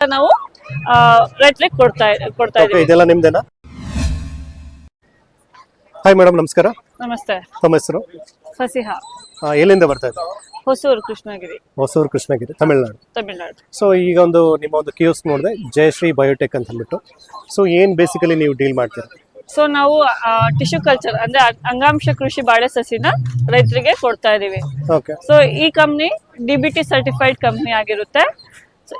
ನಾವು ರೈತರಿಗೆ ಕೊಡ್ತಾ ಕೊಡ್ತಾ ಓಕೆ ಇದೀವಿ ಇದೆಲ್ಲ ನಿಮ್ದೇನಾ? ಹಾಯ್ ಮೇಡಮ್ ನಮಸ್ಕಾರ. ನಮಸ್ತೆ. ತಮ್ಮ ಹೆಸರು? ಫಸಿಹಾ. ಆ, ಎಲ್ಲಿಂದ ಬರ್ತಾ ಇದ್ದೀವಿ ಹೊಸೂರು ಕೃಷ್ಣಗಿರಿ. ಹೊಸೂರು ಕೃಷ್ಣಗಿರಿ ತಮಿಳ್ನಾಡು. ತಮಿಳ್ನಾಡು. ಸೊ ಈಗ ಒಂದು ನಿಮ್ಮ ಒಂದು ಕಿಯೋಸ್ ನೋಡಿದೆ ಜಯಶ್ರೀ ಬಯೋಟೆಕ್ ಅಂತ ಹೇಳ್ಬಿಟ್ಟು ಸೊ ಏನು ಬೇಸಿಕಲಿ ನೀವು ಡೀಲ್ ಮಾಡ್ತೀರಾ? ಸೊ ನಾವು ಟಿಶ್ಯೂ ಕಲ್ಚರ್ ಅಂದ್ರೆ ಅ- ಅಂಗಾಂಶ ಕೃಷಿ ಬಾಳೆ ಸಸಿನ ರೈತರಿಗೆ ಕೊಡ್ತಾ ಇದೀವಿ ಓಕೆ ಸೊ ಈ company DBT B T certified company ಆಗಿರುತ್ತೆ.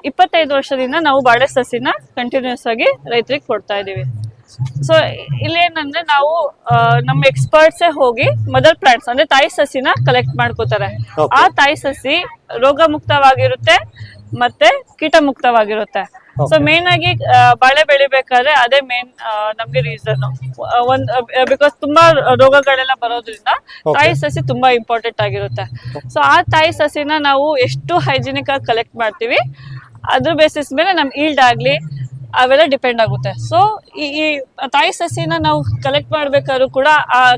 ಇಪ್ಪತ್ತೈದು ವರ್ಷದಿಂದ ನಾವು ಬಾಳೆ ಸಸಿನ ಕಂಟಿನ್ಯೂಸ್ ಆಗಿ ರೈತರಿಗೆ ಕೊಡ್ತಾ ಇದೀವಿ. ಸೊ ಇಲ್ಲೇನಂದ್ರೆ ನಾವು ನಮ್ಮ ಎಕ್ಸ್ಪರ್ಟ್ಸೇ ಹೋಗಿ ಮದರ್ ಪ್ಲಾಂಟ್ಸ್ ಅಂದ್ರೆ ತಾಯಿ ಸಸಿನ ಕಲೆಕ್ಟ್ ಮಾಡ್ಕೋತಾರೆ. ಆ ತಾಯಿ ಸಸಿ ರೋಗ ಮುಕ್ತವಾಗಿರುತ್ತೆ ಮತ್ತೆ ಕೀಟ ಮುಕ್ತವಾಗಿರುತ್ತೆ ಸೊ ಮೇನ್ ಆಗಿ ಬಾಳೆ ಬೆಳಿಬೇಕಾದ್ರೆ ಅದೇ ಮೇನ್ ನಮ್ಗೆ ರೀಸನ್ ಒಂದ್ ಬಿಕಾಸ್ ತುಂಬಾ ರೋಗಗಳೆಲ್ಲ ಬರೋದ್ರಿಂದ ತಾಯಿ ಸಸಿ ತುಂಬಾ ಇಂಪಾರ್ಟೆಂಟ್ ಆಗಿರುತ್ತೆ. ಸೊ ಆ ತಾಯಿ ಸಸಿನ ನಾವು ಎಷ್ಟು ಹೈಜಿನಿಕ್ ಆಗಿ ಕಲೆಕ್ಟ್ ಮಾಡ್ತೀವಿ ಅದ್ರ ಬೇಸಿಸ್ ಮೇಲೆ ನಮ್ ಈಲ್ಡ್ ಆಗ್ಲಿ ಅವೆಲ್ಲ ಡಿಪೆಂಡ್ ಆಗುತ್ತೆ. ಸೊ ಈ ತಾಯಿ ಸಸಿನ ನಾವು ಕಲೆಕ್ಟ್ ಮಾಡ್ಬೇಕಾದ್ರೂ ಕೂಡ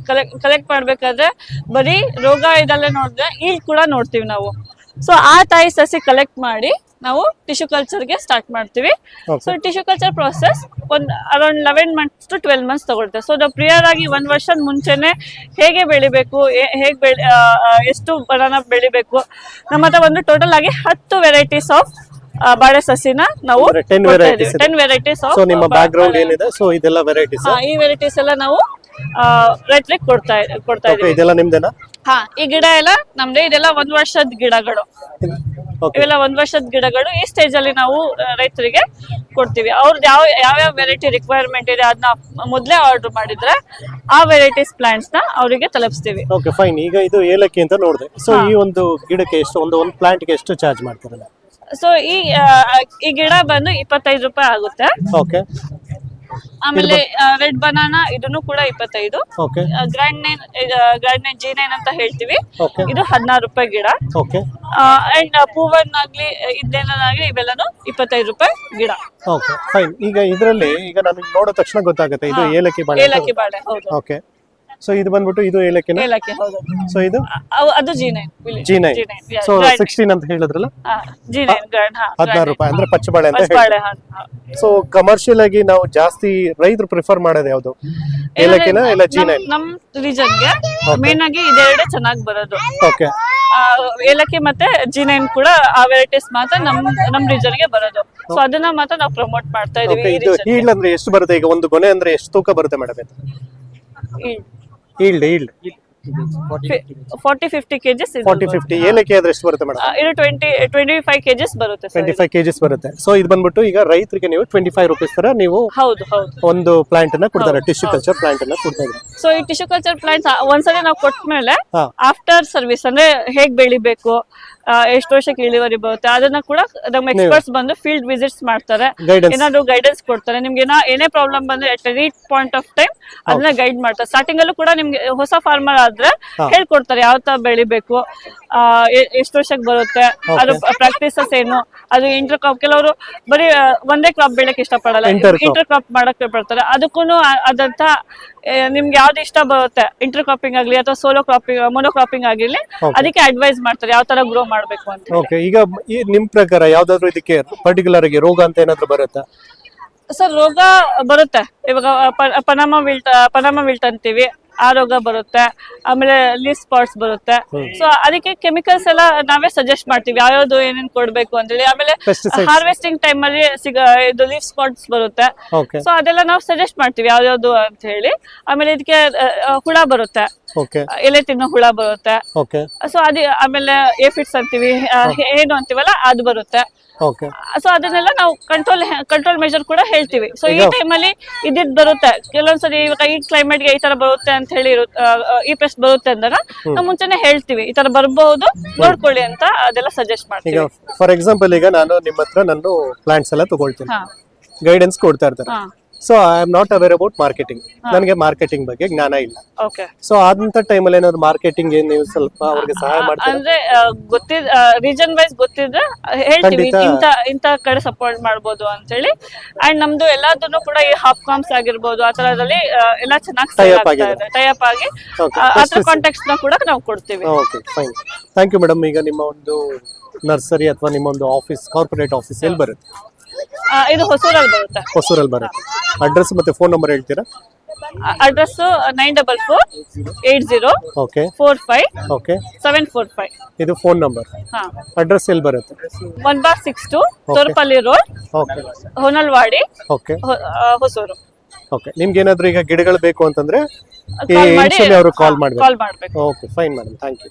ಕಲೆಕ್ಟ್ ಕಲೆಕ್ಟ್ ಮಾಡ್ಬೇಕಾದ್ರೆ ಬರೀ ರೋಗ ಇದೆಲ್ಲ ನೋಡಿದ್ರೆ ಈಲ್ಡ್ ಕೂಡ ನೋಡ್ತೀವಿ ನಾವು. ಸೊ ಆ ತಾಯಿ ಸಸಿ ಕಲೆಕ್ಟ್ ಮಾಡಿ ನಾವು ಟಿಶ್ಯೂ ಕಲ್ಚರ್ಗೆ ಸ್ಟಾರ್ಟ್ ಮಾಡ್ತೀವಿ. ಸೊ ಟಿಶ್ಯೂ ಕಲ್ಚರ್ ಪ್ರೊಸೆಸ್ ಒಂದು around eleven months to twelve months ತಗೊಳುತ್ತೆ. ಸೊ ನಾವು ಪ್ರಿಯರ್ ಆಗಿ ಒಂದು ವರ್ಷದ ಮುಂಚೆನೆ ಹೇಗೆ ಬೆಳಿಬೇಕು ಹೇಗೆ ಬೆಳಿ ಎಷ್ಟು ಬನಾನ ಬೆಳಿಬೇಕು ನಮ್ಮ ಹತ್ರ ಒಂದು ಟೋಟಲ್ ಆಗಿ ಹತ್ತು ವೆರೈಟೀಸ್ ಆಫ್ ಬಾಳೆ ಸಸಿನ ನಾವು ten varieties ten varieties so ನಿಮ್ಮ ಬ್ಯಾಕ್ ಗ್ರೌಂಡ್ ಏನಿದೆ? ಸೊ ಇದೆಲ್ಲ ವೆರೈಟೀಸ್ ಈ ವೆರೈಟೀಸ್ ಎಲ್ಲ ನಾವು ರೈತರಿಗೆ ಕೊಡ್ತಾ ಕೊಡ್ತಾ ಇದೀವಿ ಇದೆಲ್ಲ ನಿಮ್ದೇನಾ? ಹಾ ಈ ಗಿಡ ಎಲ್ಲ ನಮ್ದೇ ಇದೆಲ್ಲ ಒಂದ್ ವರ್ಷದ ಗಿಡಗಳು. ಇವೆಲ್ಲ ಒಂದ್ ವರ್ಷದ ಗಿಡಗಳು. ಈ ಸ್ಟೇಜ್ ಅಲ್ಲಿ ನಾವು ರೈತರಿಗೆ ಕೊಡ್ತೀವಿ. ಅವ್ರದ್ದು ಯಾವ ಯಾವ ವೆರೈಟಿ ರಿಕ್ವೈರ್ಮೆಂಟ್ ಇದೆ ಅದನ್ನ ಮೊದಲೇ ಆರ್ಡರ್ ಮಾಡಿದ್ರೆ ಆ ವೆರೈಟೀಸ್ ಪ್ಲಾಂಟ್ಸ್ನ ಅವರಿಗೆ ತಲುಪಿಸ್ತೀವಿ. ಓಕೆ ಫೈನ್ ಈಗ ಇದು ಏಲಕ್ಕಿ ಅಂತ ನೋಡಿದೆ. ಸೊ ಈ ಒಂದು ಗಿಡಕ್ಕೆ ಎಷ್ಟು ಒಂದು ಒಂದು ಪ್ಲಾಂಟ್ಗೆ ಎಷ್ಟು ಚಾರ್ಜ್ ಮಾಡ್ತಾರಲ್ಲ? ಸೊ ಈ ಆ, ಈ ಗಿಡ ಬಂದು ಇಪ್ಪತ್ತೈದು ರೂಪಾಯಿ ಆಗುತ್ತೆ. ಓಕೆ ಆಮೇಲೆ ರೆಡ್ ಬನಾನಾ ಇದನ್ನು ಕೂಡ ಇಪ್ಪತ್ತೈದು. Okay grand nine grand nine G nine ಅಂತ ಹೇಳ್ತೀವಿ. ಓಕೆ ಇದು ಹದಿನಾರು ರೂಪಾಯಿ ಗಿಡ. ಓಕೆ ಅಂಡ್ ಪೂವನ್ ಆಗ್ಲಿ ಇದೇನಾಗ್ಲಿ ಇವೆಲ್ಲನು ಇಪ್ಪತ್ತೈದು ರೂಪಾಯಿ ಗಿಡ. ಓಕೆ ಫೈನ್ ಈಗ ಇದರಲ್ಲಿ ಈಗ ನಮಗೆ ನೋಡೋ ತಕ್ಷಣ ಗೊತ್ತಾಗುತ್ತೆ. ಇದು ಏಲಕ್ಕಿ ಬಾಳೆ ಏಲಕ್ಕಿ ಬಾಳೆ ಹೌದು. ಓಕೆ ಸೊ ಇದು ಬಂದ್ಬಿಟ್ಟು ಇದು ಏಲಕ್ಕಿನ? ಏಲಕ್ಕಿ ಹೌದು. ಸೊ ಇದು? ಅವು- ಅದು G nine G nine so sixteen ಅಂತ ಹೇಳಿದ್ರಲ್ಲ? ಜಿ ನೈನ್ ಗ್ರ್ಯಾಂಡ್ ಹಾ ಹದಿನಾರು ರೂಪಾಯಿ ಅಂದ್ರೆ ಪಚ್ಚಬಾಳೆ ಅಂತ ಹೇಳಿ. ಸೊ ಕಮರ್ಷಿಯಲ್ ಆಗಿ ನಾವು ಜಾಸ್ತಿ ರೈತರು ಪ್ರಿಫರ್ ಮಾಡೋದು ಯಾವ್ದು? ಏಲಕ್ಕಿನ ಇಲ್ಲ ಜಿ ನೈನ್ ನಮ್ ರೀಜನ್ಗೆ ಮೇನ್ ಆಗಿ ಇದೆರಡೇ ಚೆನ್ನಾಗಿ ಬರೋದು. ಓಕೆ ಆ, ಏಲಕ್ಕಿ ಮತ್ತೆ ಜಿ ನೈನ್ ಕೂಡ ಆ ವೆರೈಟೀಸ್ ಮಾತ್ರ ನಮ್ ನಮ್ ರೀಜನ್ಗೆ ಬರೋದು. ಸೊ ಅದನ್ನ ಮಾತ್ರ ನಾವು ಪ್ರಮೋಟ್ ಮಾಡ್ತಾ ಇದೀವಿ ಓಕೆ ಈ ಇದು region ಈಲ್ಡ್ ಅಂದ್ರೆ ಎಷ್ಟು ಬರುತ್ತೆ? ಈಗ ಒಂದು ಗೊನೆ ಅಂದ್ರೆ ಎಷ್ಟು ತೂಕ ಬರುತ್ತೆ ಮೇಡಮ್ ಇದು? ಗೆ. Yield yield. Forty fifty kgs forty fifty. ಏಲಕ್ಕಿ ಆದ್ರೆ ಎಷ್ಟು ಬರುತ್ತೆ ಮೇಡಮ್? ಇದು ಟ್ವೆಂಟಿ ಟ್ವೆಂಟಿ ಫೈವ್ ಕೆಜಿಸ್ ಬರುತ್ತೆ ಟ್ವೆಂಟಿ ಫೈವ್ ಕೆಜಿಸ್ ಬರುತ್ತೆ. ಸೊ ಇದು ಬಂದ್ಬಿಟ್ಟು ಈಗ ರೈತರಿಗೆ ನೀವು ಟ್ವೆಂಟಿ ಫೈವ್ ರುಪೀಸ್ ತರ ನೀವು ಹೌದು ಹೌದು. ಒಂದು ಪ್ಲಾಂಟ್ ಅನ್ನ ಕೊಡ್ತಾರೆ ಟಿಶ್ಯೂ ಕಲ್ಚರ್ ಪ್ಲಾಂಟ್ ಅನ್ನ ಕೊಡ್ತಾ ಇದ್ದಾರೆ. ಸೊ ಈ ಟಿಶ್ಯೂ ಕಲ್ಚರ್ ಪ್ಲಾಂಟ್ಸ್ ಒಂದ್ಸರಿ ನಾವು ಕೊಟ್ಟ ಮೇಲೆ ಆಫ್ಟರ್ ಸರ್ವಿಸ್ ಅಂದ್ರೆ ಹೇಗ್ ಬೆಳಿಬೇಕು? ಎಷ್ಟು ವರ್ಷಕ್ಕೆ ಇಳುವರಿ ಬರುತ್ತೆ ಅದನ್ನ ಕೂಡ ನಮ್ಮ ಎಕ್ಸ್ಪರ್ಟ್ಸ್ ಬಂದು ಫೀಲ್ಡ್ ವಿಸಿಟ್ಸ್ ಮಾಡ್ತಾರೆ. ಏನಾದ್ರು ಗೈಡೆನ್ಸ್ ಕೊಡ್ತಾರೆ. ನಿಮ್ಗೆ ಏನೋ ಏನೇ ಪ್ರಾಬ್ಲಮ್ ಬಂದ್ರೆ at any point of time ಅದನ್ನ ಗೈಡ್ ಮಾಡ್ತಾರೆ. ಸ್ಟಾರ್ಟಿಂಗ್ ಅಲ್ಲೂ ಕೂಡ ನಿಮ್ಗೆ ಹೊಸ ಫಾರ್ಮರ್ ಆದ್ರೆ ಹೇಳ್ಕೊಡ್ತಾರೆ ಯಾವ ತರ ಬೆಳಿಬೇಕು ಎಷ್ಟು ವರ್ಷಕ್ಕೆ ಬರುತ್ತೆ ಅದು ಪ್ರಾಕ್ಟೀಸಸ್ ಏನು ಅದು ಇಂಟರ್ ಕ್ರಾಪ್ ಕೆಲವರು ಬರೀ ಒಂದೇ ಕ್ರಾಪ್ ಬೆಳಕ್ ಇಷ್ಟಪಡಲ್ಲ ಇಂಟರ್ ಕ್ರಾಪ್ ಮಾಡಕ್ ಬರ್ತಾರೆ ಅದಕ್ಕೂ ಅದಂತ ನಿಮ್ಗೆ ಯಾವ್ದು ಇಷ್ಟ ಬರುತ್ತೆ? ಇಂಟರ್ ಕ್ರಾಪಿಂಗ್ ಆಗಲಿ ಅಥವಾ ಸೋಲೋ ಕ್ರಾಪಿಂಗ್ ಮೊನೋ ಕ್ರಾಪಿಂಗ್ ಆಗಿರ್ಲಿ ಅದಕ್ಕೆ ಅಡ್ವೈಸ್ ಮಾಡ್ತಾರೆ ಯಾವ ತರ ಗ್ರೋ ಮಾಡ್ಬೇಕು ಅಂತ. ಓಕೆ ಈಗ ಈ ನಿಮ್ ಪ್ರಕಾರ ಯಾವ್ದಾದ್ರು ಇದಕ್ಕೆ ಪರ್ಟಿಕ್ಯುಲರ್ ಆಗಿ ರೋಗ ಅಂತ ಏನಾದ್ರು ಬರುತ್ತಾ? ಸರ್ ರೋಗ ಬರುತ್ತೆ. ಇವಾಗ ಪನಾಮ ವಿಲ್ಟ್ ಪನಾಮ ವಿಲ್ಟ್ ಅಂತೀವಿ. ಆ ರೋಗ ಬರುತ್ತೆ ಆಮೇಲೆ ಲೀಸ್ ಸ್ಪಾಟ್ಸ್ ಬರುತ್ತೆ. ಸೊ ಅದಕ್ಕೆ ಕೆಮಿಕಲ್ಸ್ ಎಲ್ಲ ನಾವೇ ಸಜೆಸ್ಟ್ ಮಾಡ್ತೀವಿ. ಯಾವ್ಯಾವ್ದು ಏನೇನ್ ಕೊಡ್ಬೇಕು ಅಂತೇಳಿ. ಆಮೇಲೆ ಹಾರ್ವೆಸ್ಟಿಂಗ್ ಟೈಮ್ ಅಲ್ಲಿ ಸಿಗ ಇದು ಲೀಫ್ ಸ್ಪಾಟ್ಸ್ ಬರುತ್ತೆ. ಸೊ ಅದೆಲ್ಲ ನಾವು ಸಜೆಸ್ಟ್ ಮಾಡ್ತೀವಿ ಯಾವ್ಯಾವ್ದು ಅಂತ ಹೇಳಿ. ಆಮೇಲೆ ಇದಕ್ಕೆ ಹುಳ ಬರುತ್ತೆ. ಎಲೆ ತಿನ್ನೋ ಹುಳ ಬರುತ್ತೆ. ಸೊ ಅದೇ ಆಮೇಲೆ ಏಫಿಟ್ಸ್ ಅಂತೀವಿ ಏನು ಅಂತೀವಲ್ಲ ಅದು ಬರುತ್ತೆ. ಸೊ ಅದನ್ನೆಲ್ಲ ನಾವು ಕಂಟ್ರೋಲ್ ಕಂಟ್ರೋಲ್ ಮೆಜರ್ ಕೂಡ ಹೇಳ್ತೀವಿ. ಸೊ ಈ ಟೈಮಲ್ಲಿ ಇದಿದ್ ಬರುತ್ತೆ. ಕೆಲವೊಂದ್ಸರಿ ಇವಾಗ ಈ ಕ್ಲೈಮೇಟ್ಗೆ ಈ ತರ ಬರುತ್ತೆ ಅಂತ ಹೇಳಿ ಈ ಪೆಸ್ಟ್ ಬರುತ್ತೆ ಅಂದಾಗ ನಾವು ಮುಂಚೆನೆ ಹೇಳ್ತೀವಿ. ಈ ತರ ಬರಬಹುದು ನೋಡ್ಕೊಳ್ಳಿ ಅಂತ ಅದೆಲ್ಲ ಸಜೆಸ್ಟ್ ಮಾಡ್ತೀವಿ. ಫಾರ್ ಎಕ್ಸಾಂಪಲ್ ಈಗ ನಾನು ನಿಮ್ಮ ಹತ್ರ ನಾನು ಪ್ಲಾಂಟ್ಸ್ ಎಲ್ಲ ತಗೊಳ್ತೀನಿ. ಗೈಡೆನ್ಸ್ ಕೊಡ್ತಾ ಇರ್ತಾರೆ. So I am not aware about marketing ನನಗೆ ಮಾರ್ಕೆಟಿಂಗ್ ಬಗ್ಗೆ ಜ್ಞಾನ ಇಲ್ಲ. ಓಕೆ ಸೊ ಅಂತ ಟೈಮಲ್ಲಿ ಏನಾದ್ರು ಮಾರ್ಕೆಟಿಂಗ್ ಏನ್ ನೀವು ಸ್ವಲ್ಪ ಅವ್ರಿಗೆ ಸಹಾಯ ಮಾಡ್ತೀರಾ? ಅಂದ್ರೆ ಗೊತ್ತಿದ್ ರೀಜನ್ ವೈಸ್ ಗೊತ್ತಿದ್ರೆ ಹೇಳ್ತೀವಿ ಖಂಡಿತ. ಇಂತ ಇಂತ ಕಡೆ ಸಪೋರ್ಟ್ ಮಾಡ್ಬೋದು ಅಂತ ಹೇಳಿ ಅಂಡ್ ನಮ್ದು ಎಲ್ಲದನ್ನು ಕೂಡ ಈ ಹಾಪ್ ಕಾಮ್ಸ್ ಆಗಿರ್ಬೋದು ಆ ತರದಲ್ಲಿ ಆ, ಎಲ್ಲ ಚೆನ್ನಾಗಿ Tie ಸೇಲ್ up ಆಗಿದೆ. ಇದೆ. ಟೈ ಅಪ್ ಆಗಿ Okay. ಆ- ಆ ತರ ಕಾಂಟ್ಯಾಕ್ಟ್ಸ್ನ ಕೂಡ ನಾವು ಕೊಡ್ತೀವಿ. Okay fine thank you madam ಈಗ ನಿಮ್ಮ ಒಂದು ನರ್ಸರಿ ಅಥವಾ ನಿಮ್ಮ ಒಂದು ಆಫೀಸ್ ಕಾರ್ಪೊರೇಟ್ ಆಫೀಸ್ ಎಲ್ಲಿ ಬರುತ್ತೆ? ಆ, ಇದು ಹೊಸೂರಲ್ಲಿ ಬರುತ್ತೆ. ಹೊಸೂರಲ್ಲಿ ಬರುತ್ತೆ. ಅಡ್ರೆಸ್ ಮತ್ತೆ ಫೋನ್ ನಂಬರ್ ಹೇಳ್ತೀರಾ? Address nine double four eight zero okay four five okay seven four five ಇದು ಫೋನ್ ನಂಬರ್ ಹಾ. ಅಡ್ರೆಸ್ ಎಲ್ಲಿ ಬರುತ್ತೆ? One bar six two Thorpalli road okay Honalwadi okay Hosur okay ನಿಮ್ಗೆ ಏನಾದ್ರು ಈಗ ಗಿಡಗಳು ಬೇಕು ಅಂತಂದ್ರೆ ಅವರು ಕಾಲ್ ಮಾಡಿ ಕಾಲ್ ಮಾಡ್ಬೇಕು. Okay fine madam thank you